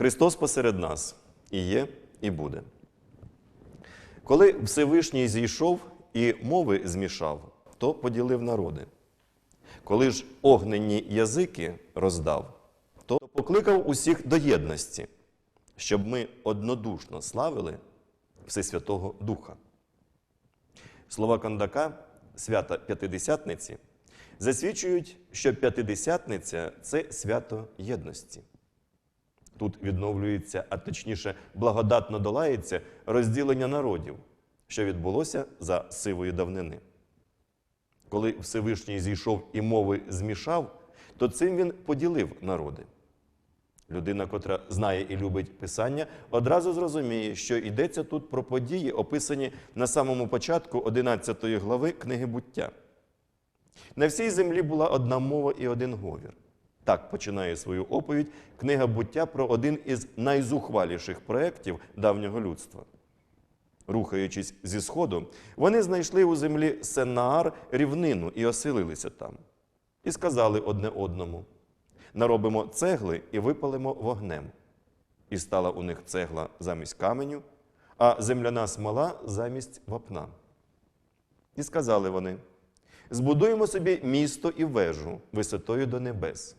Христос посеред нас і є, і буде. Коли Всевишній зійшов і мови змішав, то поділив народи. Коли ж огненні язики роздав, то покликав усіх до єдності, щоб ми однодушно славили Всесвятого Духа. Слова Кондака, свята П'ятидесятниці, засвідчують, що П'ятидесятниця це свято єдності. Тут відновлюється, а точніше, благодатно долається розділення народів, що відбулося за сивої давнини. Коли Всевишній зійшов і мови змішав, то цим він поділив народи. Людина, котра знає і любить Писання, одразу зрозуміє, що йдеться тут про події, описані на самому початку 11 глави книги буття. На всій землі була одна мова і один говір. Так починає свою оповідь книга буття про один із найзухваліших проєктів давнього людства. Рухаючись зі сходу, вони знайшли у землі Сенаар рівнину і оселилися там. І сказали одне одному: наробимо цегли і випалимо вогнем. І стала у них цегла замість каменю, а земляна смола замість вапна. І сказали вони: збудуємо собі місто і вежу висотою до небес,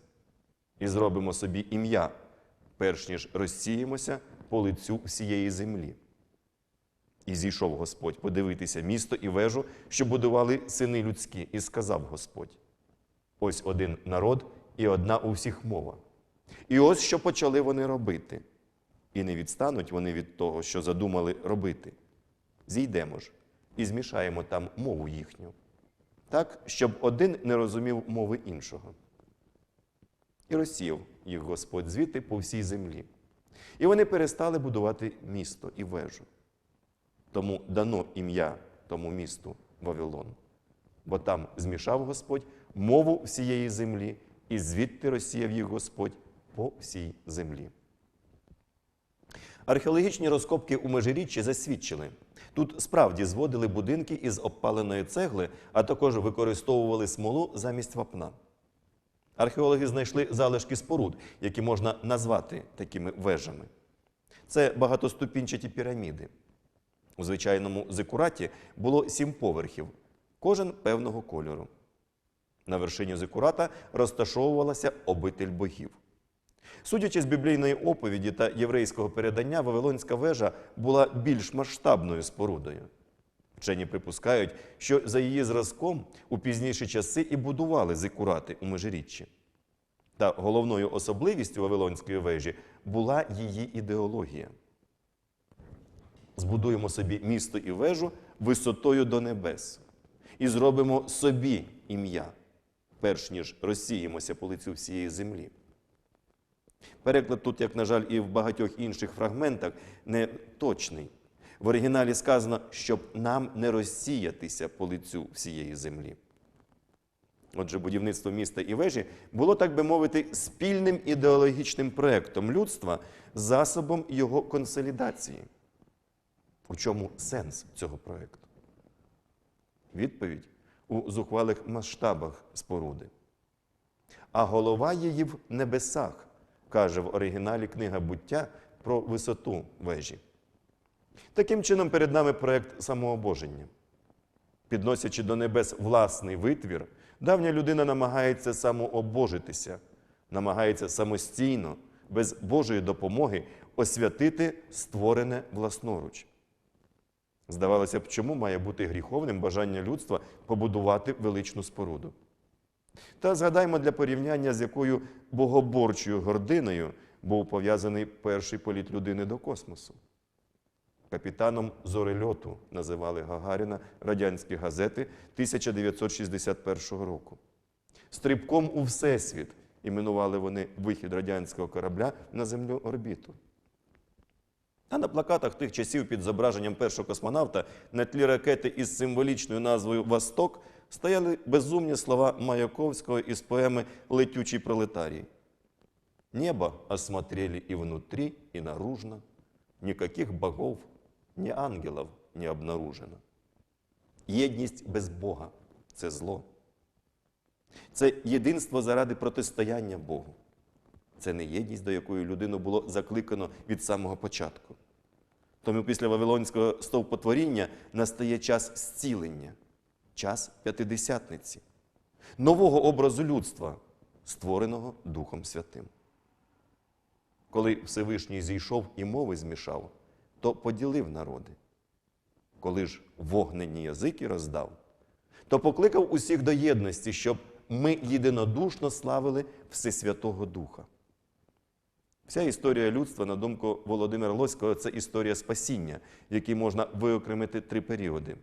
і зробимо собі ім'я, перш ніж розсіємося по лицю всієї землі. І зійшов Господь подивитися місто і вежу, що будували сини людські, і сказав Господь: ось один народ і одна у всіх мова. І ось що почали вони робити. І не відстануть вони від того, що задумали робити. Зійдемо ж і змішаємо там мову їхню, так, щоб один не розумів мови іншого. І розсів їх Господь звідти по всій землі. І вони перестали будувати місто і вежу. Тому дано ім'я тому місту Вавилон. Бо там змішав Господь мову всієї землі, і звідти розсіяв їх Господь по всій землі. Археологічні розкопки у Межиріччі засвідчили. Тут справді зводили будинки із обпаленої цегли, а також використовували смолу замість вапна. Археологи знайшли залишки споруд, які можна назвати такими вежами. Це багатоступінчаті піраміди. У звичайному зикураті було сім поверхів, кожен певного кольору. На вершині зикурата розташовувалася обитель богів. Судячи з біблійної оповіді та єврейського передання, Вавилонська вежа була більш масштабною спорудою. Вчені припускають, що за її зразком у пізніші часи і будували зикурати у Межиріччі. Та головною особливістю Вавилонської вежі була її ідеологія збудуємо собі місто і вежу висотою до небес і зробимо собі ім'я, перш ніж розсіємося по лицю всієї землі. Переклад тут, як, на жаль, і в багатьох інших фрагментах, не точний. В оригіналі сказано, щоб нам не розсіятися по лицю всієї землі. Отже, будівництво міста і вежі було, так би мовити, спільним ідеологічним проєктом людства, засобом його консолідації. У чому сенс цього проєкту? Відповідь у зухвалих масштабах споруди. А голова її в небесах, каже в оригіналі книга буття про висоту вежі. Таким чином, перед нами проєкт самообоження. Підносячи до небес власний витвір, давня людина намагається самообожитися, намагається самостійно, без Божої допомоги освятити створене власноруч. Здавалося б, чому має бути гріховним бажання людства побудувати величну споруду? Та згадаймо для порівняння, з якою богоборчою гординою був пов'язаний перший політ людини до космосу. Капітаном зорельоту називали Гагаріна радянські газети 1961 року. Стрибком у Всесвіт іменували вони вихід радянського корабля на землю орбіту. А на плакатах тих часів під зображенням першого космонавта на тлі ракети із символічною назвою Восток стояли безумні слова Маяковського із поеми Летючий пролетарій. Небо осмотрели и внутри, и наружно. Никаких богов, ні ангелів не обнаружено. Єдність без Бога це зло. Це єдинство заради протистояння Богу. Це не єдність, до якої людину було закликано від самого початку. Тому після Вавилонського стовпотворіння настає час зцілення, час п'ятидесятниці, нового образу людства, створеного Духом Святим. Коли Всевишній зійшов і мови змішав, то поділив народи. Коли ж вогнені язики роздав, то покликав усіх до єдності, щоб ми єдинодушно славили Всесвятого Духа. Вся історія людства, на думку Володимира Лоського, це історія спасіння, в якій можна виокремити три періоди.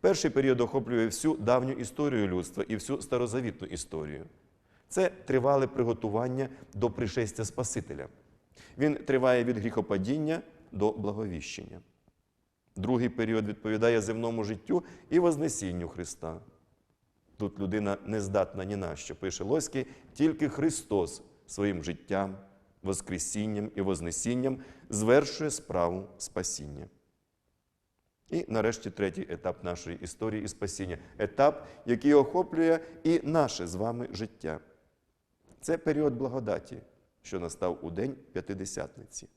Перший період охоплює всю давню історію людства і всю старозавітну історію. Це тривале приготування до пришестя Спасителя. Він триває від гріхопадіння до благовіщення. Другий період відповідає земному життю і Вознесінню Христа. Тут людина не здатна ні на що, пише Лоський, тільки Христос своїм життям, Воскресінням і Вознесінням звершує справу спасіння. І нарешті третій етап нашої історії і спасіння етап, який охоплює і наше з вами життя. Це період благодаті, що настав у день П'ятидесятниці.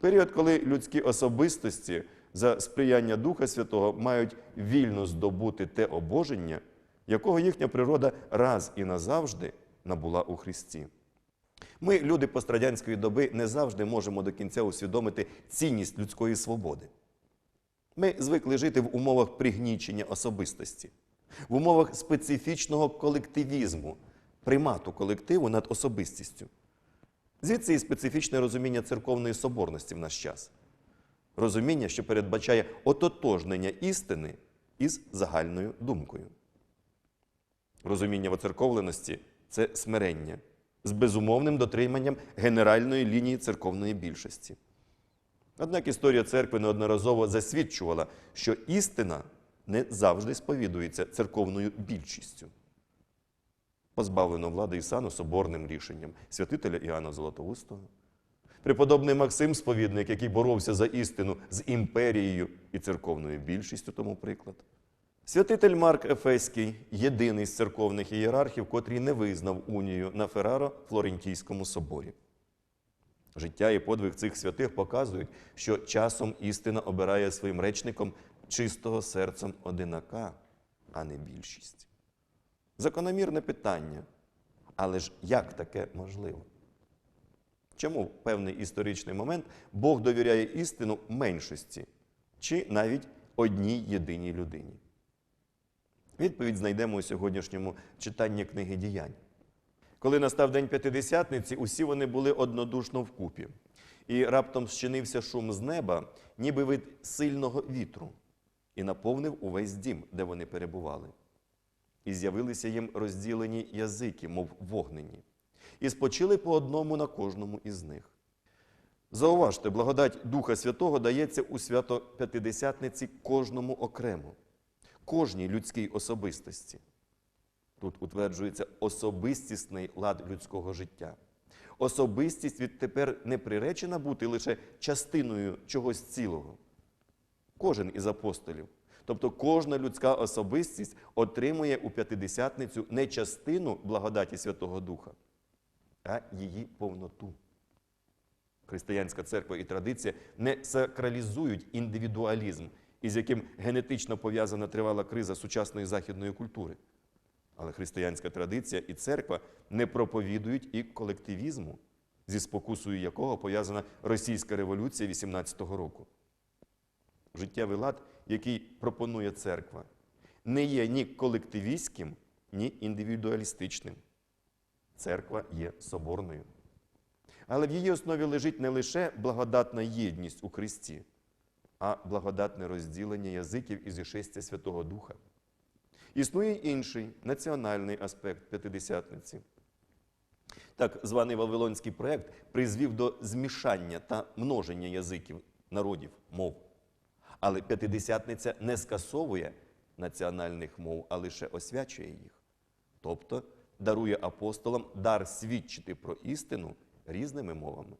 Період, коли людські особистості за сприяння Духа Святого мають вільно здобути те обоження, якого їхня природа раз і назавжди набула у Христі. Ми, люди пострадянської доби, не завжди можемо до кінця усвідомити цінність людської свободи. Ми звикли жити в умовах пригнічення особистості, в умовах специфічного колективізму, примату колективу над особистістю. Звідси і специфічне розуміння церковної соборності в наш час. Розуміння, що передбачає ототожнення істини із загальною думкою. Розуміння воцерковленості це смирення з безумовним дотриманням генеральної лінії церковної більшості. Однак історія церкви неодноразово засвідчувала, що істина не завжди сповідується церковною більшістю. Позбавлено влади і сану соборним рішенням святителя Іоанна Золотоустого. Преподобний Максим Сповідник, який боровся за істину з імперією і церковною більшістю, тому приклад. Святитель Марк Ефеський єдиний з церковних ієрархів, котрий не визнав унію на Ферраро Флорентійському соборі. Життя і подвиг цих святих показують, що часом істина обирає своїм речником чистого серцем одинака, а не більшість. Закономірне питання. Але ж як таке можливо? Чому в певний історичний момент Бог довіряє істину меншості чи навіть одній єдиній людині? Відповідь знайдемо у сьогоднішньому читанні книги діянь. Коли настав день п'ятидесятниці, усі вони були однодушно вкупі, і раптом зчинився шум з неба, ніби вид сильного вітру, і наповнив увесь дім, де вони перебували. І з'явилися їм розділені язики, мов вогнені, і спочили по одному на кожному із них. Зауважте, благодать Духа Святого дається у свято П'ятидесятниці кожному окремо, кожній людській особистості. Тут утверджується особистісний лад людського життя. Особистість відтепер не приречена бути лише частиною чогось цілого. Кожен із апостолів, тобто кожна людська особистість отримує у п'ятидесятницю не частину благодаті Святого Духа, а її повноту. Християнська церква і традиція не сакралізують індивідуалізм, із яким генетично пов'язана тривала криза сучасної західної культури. Але християнська традиція і церква не проповідують і колективізму, зі спокусою якого пов'язана російська революція 18-го року. Життєвий лад, який пропонує церква, не є ні колективістським, ні індивідуалістичним. Церква є соборною. Але в її основі лежить не лише благодатна єдність у Христі, а благодатне розділення язиків і зішестя Святого Духа. Існує інший національний аспект п'ятидесятниці. Так званий Вавилонський проект призвів до змішання та множення язиків, народів, мов. Але п'ятидесятниця не скасовує національних мов, а лише освячує їх. Тобто дарує апостолам дар свідчити про істину різними мовами.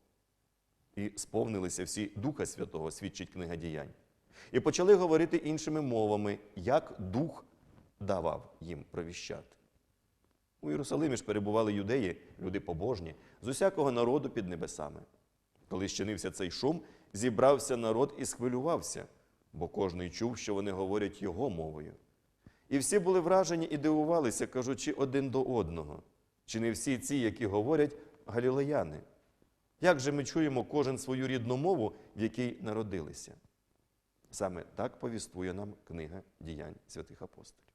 І сповнилися всі Духа Святого, свідчить книга діянь. І почали говорити іншими мовами, як Дух давав їм провіщати. У Єрусалимі ж перебували юдеї, люди побожні, з усякого народу під небесами. Коли щинився цей шум, зібрався народ і схвилювався, бо кожний чув, що вони говорять його мовою. І всі були вражені і дивувалися, кажучи один до одного, чи не всі ці, які говорять, галілеяни? Як же ми чуємо кожен свою рідну мову, в якій народилися? Саме так повіствує нам книга діянь святих апостолів.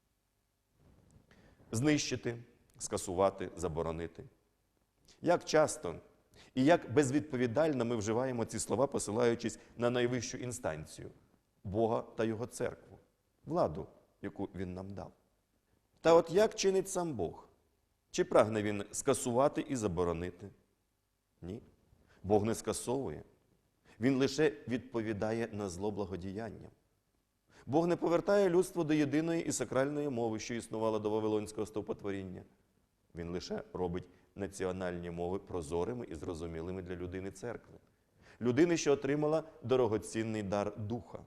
Знищити, скасувати, заборонити. Як часто і як безвідповідально ми вживаємо ці слова, посилаючись на найвищу інстанцію Бога та Його церкву, владу, яку Він нам дав. Та от як чинить сам Бог? Чи прагне він скасувати і заборонити? Ні. Бог не скасовує. Він лише відповідає на зло благодіянням. Бог не повертає людство до єдиної і сакральної мови, що існувала до Вавилонського стовпотворіння. Він лише робить національні мови прозорими і зрозумілими для людини церкви, людини, що отримала дорогоцінний дар духа.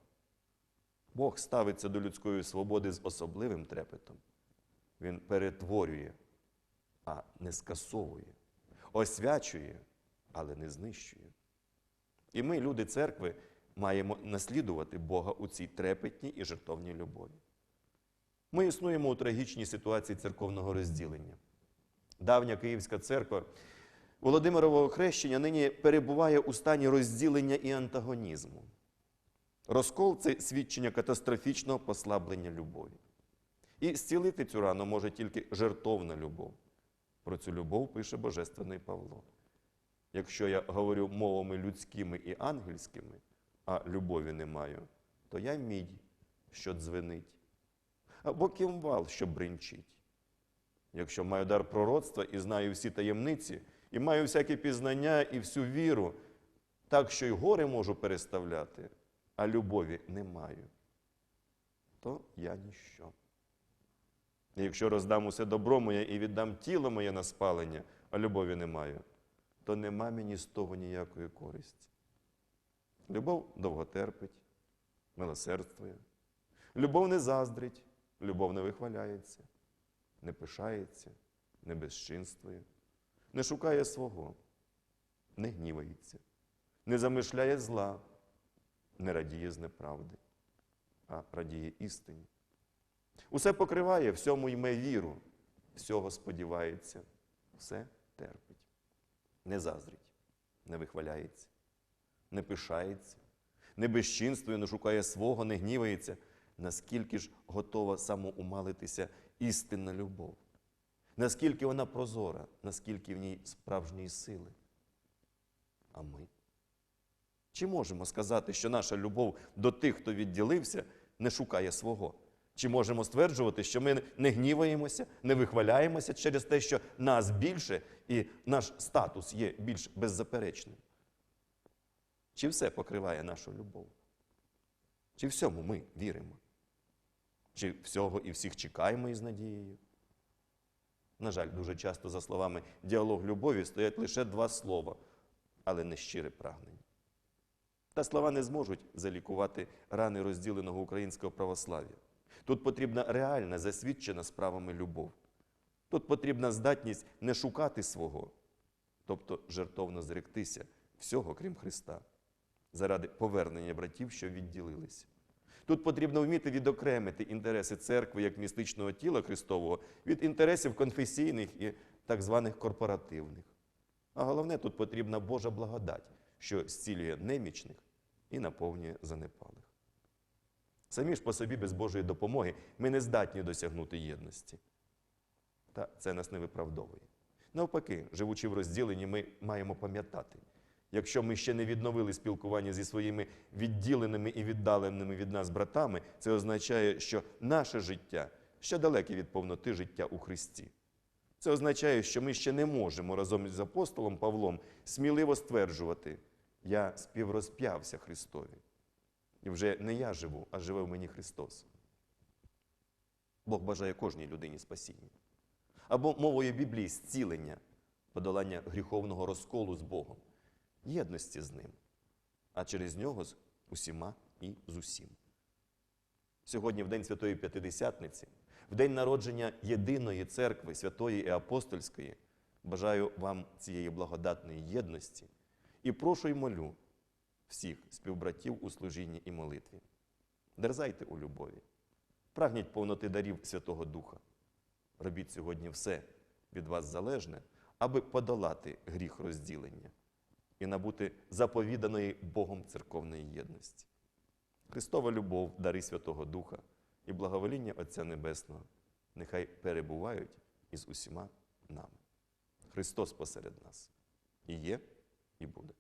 Бог ставиться до людської свободи з особливим трепетом. Він перетворює, а не скасовує, освячує, але не знищує. І ми, люди церкви, маємо наслідувати Бога у цій трепетній і жертовній любові. Ми існуємо у трагічній ситуації церковного розділення. Давня Київська церква Володимирового хрещення нині перебуває у стані розділення і антагонізму. Розкол це свідчення катастрофічного послаблення любові. І зцілити цю рану може тільки жертовна любов. Про цю любов пише Божественний Павло. Якщо я говорю мовами людськими і ангельськими, а любові не маю, то я мідь, що дзвенить, або кімвал, що бринчить. Якщо маю дар пророцтва і знаю всі таємниці, і маю всяке пізнання і всю віру, так що й гори можу переставляти, а любові не маю, то я ніщо. І якщо роздам усе добро моє і віддам тіло моє на спалення, а любові не маю, то нема мені з того ніякої користі. Любов довго терпить, милосердствує. Любов не заздрить, любов не вихваляється, не пишається, не безчинствує, не шукає свого, не гнівається, не замишляє зла, не радіє з неправди, а радіє істині. Усе покриває, всьому йме віру, всього сподівається, все терпить, не заздрить, не вихваляється, не пишається, не безчинствує, не шукає свого, не гнівається, наскільки ж готова самоумалитися істинна любов, наскільки вона прозора, наскільки в ній справжньої сили. А ми? Чи можемо сказати, що наша любов до тих, хто відділився, не шукає свого? Чи можемо стверджувати, що ми не гніваємося, не вихваляємося через те, що нас більше і наш статус є більш беззаперечним? Чи все покриває нашу любов? Чи всьому ми віримо? Чи всього і всіх чекаємо із надією? На жаль, дуже часто за словами діалог любові стоять лише два слова, але не щире прагнення. Та слова не зможуть залікувати рани розділеного українського православ'я. Тут потрібна реальна, засвідчена справами любов. Тут потрібна здатність не шукати свого, тобто жертовно зректися всього, крім Христа, заради повернення братів, що відділилися. Тут потрібно вміти відокремити інтереси церкви як містичного тіла Христового від інтересів конфесійних і так званих корпоративних. А головне, тут потрібна Божа благодать, що зцілює немічних і наповнює занепалих. Самі ж по собі без Божої допомоги ми не здатні досягнути єдності. Та це нас не виправдовує. Навпаки, живучи в розділенні, ми маємо пам'ятати, якщо ми ще не відновили спілкування зі своїми відділеними і віддаленими від нас братами, це означає, що наше життя ще далеке від повноти життя у Христі. Це означає, що ми ще не можемо разом із апостолом Павлом сміливо стверджувати, я співрозп'явся Христові. І вже не я живу, а живе в мені Христос. Бог бажає кожній людині спасіння. Або мовою Біблії зцілення, подолання гріховного розколу з Богом, єдності з Ним, а через нього з усіма і з усім. Сьогодні, в День Святої П'ятидесятниці, в день народження єдиної церкви Святої і Апостольської, бажаю вам цієї благодатної єдності і прошу й молю всіх співбратів у служінні і молитві. Дерзайте у любові, прагніть повноти дарів Святого Духа. Робіть сьогодні все від вас залежне, аби подолати гріх розділення і набути заповіданої Богом церковної єдності. Христова любов, дари Святого Духа і благовоління Отця Небесного нехай перебувають із усіма нами. Христос посеред нас і є, і буде.